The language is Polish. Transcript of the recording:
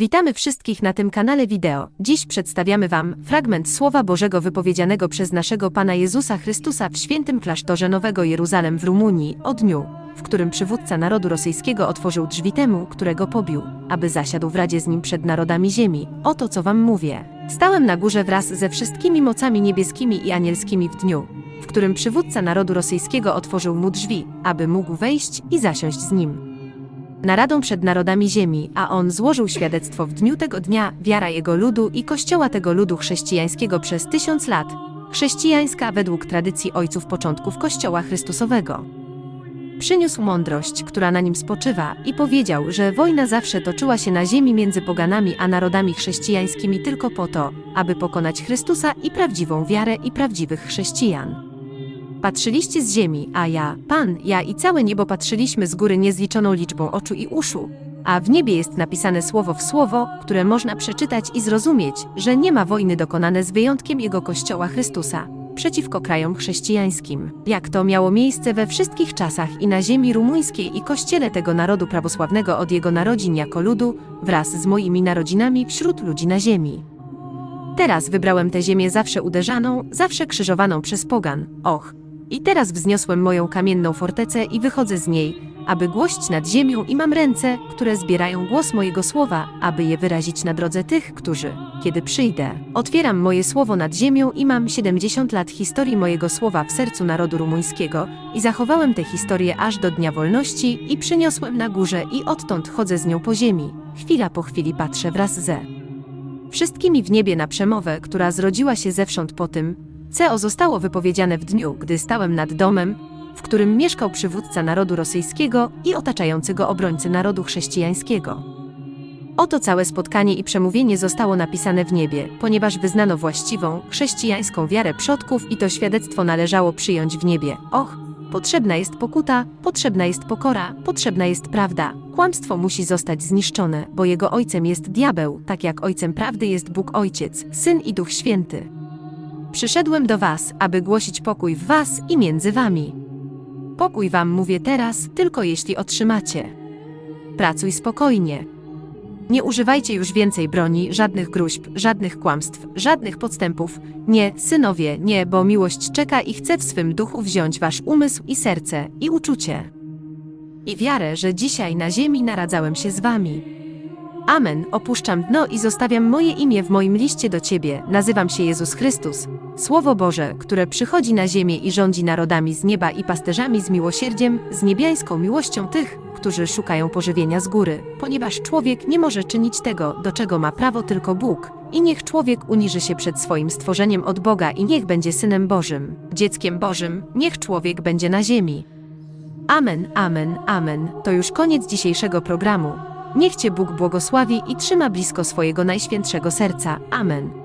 Witamy wszystkich na tym kanale wideo. Dziś przedstawiamy Wam fragment Słowa Bożego wypowiedzianego przez naszego Pana Jezusa Chrystusa w świętym klasztorze Nowego Jeruzalem w Rumunii o dniu, w którym przywódca narodu rosyjskiego otworzył drzwi temu, którego pobił, aby zasiadł w radzie z nim przed narodami ziemi. Oto co Wam mówię. Stałem na górze wraz ze wszystkimi mocami niebieskimi i anielskimi w dniu, w którym przywódca narodu rosyjskiego otworzył mu drzwi, aby mógł wejść i zasiąść z nim naradą przed narodami ziemi, a on złożył świadectwo w dniu tego dnia wiara jego ludu i kościoła tego ludu chrześcijańskiego przez tysiąc lat, chrześcijańska według tradycji ojców początków kościoła Chrystusowego. Przyniósł mądrość, która na nim spoczywa, i powiedział, że wojna zawsze toczyła się na ziemi między poganami a narodami chrześcijańskimi tylko po to, aby pokonać Chrystusa i prawdziwą wiarę i prawdziwych chrześcijan. Patrzyliście z ziemi, a ja, Pan, ja i całe niebo patrzyliśmy z góry niezliczoną liczbą oczu i uszu. A w niebie jest napisane słowo w słowo, które można przeczytać i zrozumieć, że nie ma wojny dokonane z wyjątkiem Jego Kościoła Chrystusa przeciwko krajom chrześcijańskim, jak to miało miejsce we wszystkich czasach i na ziemi rumuńskiej i kościele tego narodu prawosławnego od jego narodzin jako ludu, wraz z moimi narodzinami wśród ludzi na ziemi. Teraz wybrałem tę ziemię zawsze uderzaną, zawsze krzyżowaną przez pogan. Och, i teraz wzniosłem moją kamienną fortecę i wychodzę z niej, aby głosić nad ziemią i mam ręce, które zbierają głos mojego słowa, aby je wyrazić na drodze tych, którzy, kiedy przyjdę, otwieram moje słowo nad ziemią i mam 70 lat historii mojego słowa w sercu narodu rumuńskiego i zachowałem tę historię aż do dnia wolności i przyniosłem na górze i odtąd chodzę z nią po ziemi. Chwila po chwili patrzę wraz ze wszystkimi w niebie na przemowę, która zrodziła się zewsząd po tym, CO zostało wypowiedziane w dniu, gdy stałem nad domem, w którym mieszkał przywódca narodu rosyjskiego i otaczający go obrońcy narodu chrześcijańskiego. Oto całe spotkanie i przemówienie zostało napisane w niebie, ponieważ wyznano właściwą, chrześcijańską wiarę przodków i to świadectwo należało przyjąć w niebie. Och, potrzebna jest pokuta, potrzebna jest pokora, potrzebna jest prawda. Kłamstwo musi zostać zniszczone, bo jego ojcem jest diabeł, tak jak ojcem prawdy jest Bóg Ojciec, Syn i Duch Święty. Przyszedłem do was, aby głosić pokój w was i między wami. Pokój wam mówię teraz, tylko jeśli otrzymacie. Pracuj spokojnie. Nie używajcie już więcej broni, żadnych gruźb, żadnych kłamstw, żadnych podstępów. Nie, synowie, nie, bo miłość czeka i chce w swym duchu wziąć wasz umysł i serce, i uczucie. I wiarę, że dzisiaj na ziemi naradzałem się z wami. Amen, opuszczam dno i zostawiam moje imię w moim liście do Ciebie. Nazywam się Jezus Chrystus. Słowo Boże, które przychodzi na ziemię i rządzi narodami z nieba i pasterzami z miłosierdziem, z niebiańską miłością tych, którzy szukają pożywienia z góry, ponieważ człowiek nie może czynić tego, do czego ma prawo tylko Bóg. I niech człowiek uniży się przed swoim stworzeniem od Boga i niech będzie synem Bożym, dzieckiem Bożym, niech człowiek będzie na ziemi. Amen, amen, amen. To już koniec dzisiejszego programu. Niech Cię Bóg błogosławi i trzyma blisko swojego najświętszego serca. Amen.